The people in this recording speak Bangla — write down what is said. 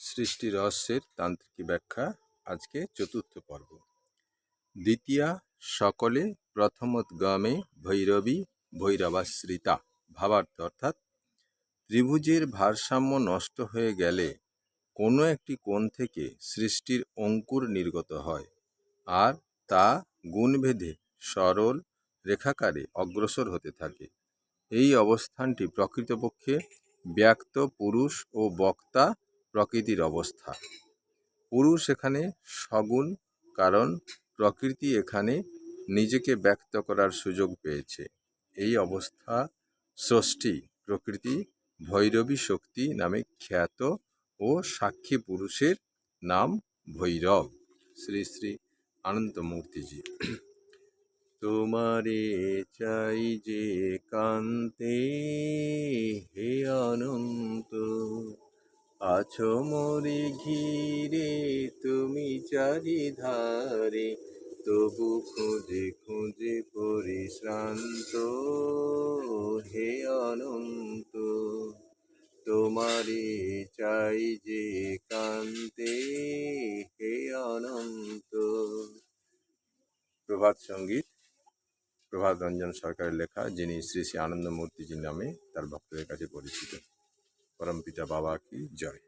সৃষ্টি রহস্যের তান্ত্রিক ব্যাখ্যা, আজকে চতুর্থ পর্ব। দ্বিতীয়া, সকলে প্রথমোদ্গমে ভৈরবী ভৈরবাশ্রিতা, ভাবার্থ অর্থাৎ ত্রিভুজের ভারসাম্য নষ্ট হয়ে গেলে কোনো একটি কোণ থেকে সৃষ্টির অঙ্কুর নির্গত হয় আর তা গুণভেদে সরল রেখাকারে অগ্রসর হতে থাকে। এই অবস্থানটি প্রকৃতপক্ষে ব্যক্ত পুরুষ ও বক্তা প্রকৃতির অবস্থা। পুরুষ এখানে সগুণ, কারণ প্রকৃতি এখানে নিজেকে ব্যক্ত করার সুযোগ পেয়েছে। এই অবস্থা ষষ্ঠী প্রকৃতি ভৈরবী শক্তি নামে খ্যাত ও সাক্ষী পুরুষের নাম ভৈরব। শ্রী শ্রী আনন্দমূর্তিজি। তোমারে চাই যে কান্তে আছো মরে ঘিরে, তুমি চারিধারে। তবু খুঁজে খুঁজে পরিশ্রান্ত, হে অনন্ত। তোমারে চাই যে কান্তে, হে অনন্ত। প্রভাত সংগীত, প্রভাত রঞ্জন সরকারের লেখা, যিনি শ্রী শ্রী আনন্দমূর্তিজি নামে তার ভক্তদের কাছে পরিচিত। পরমপিতা বাবা की জয়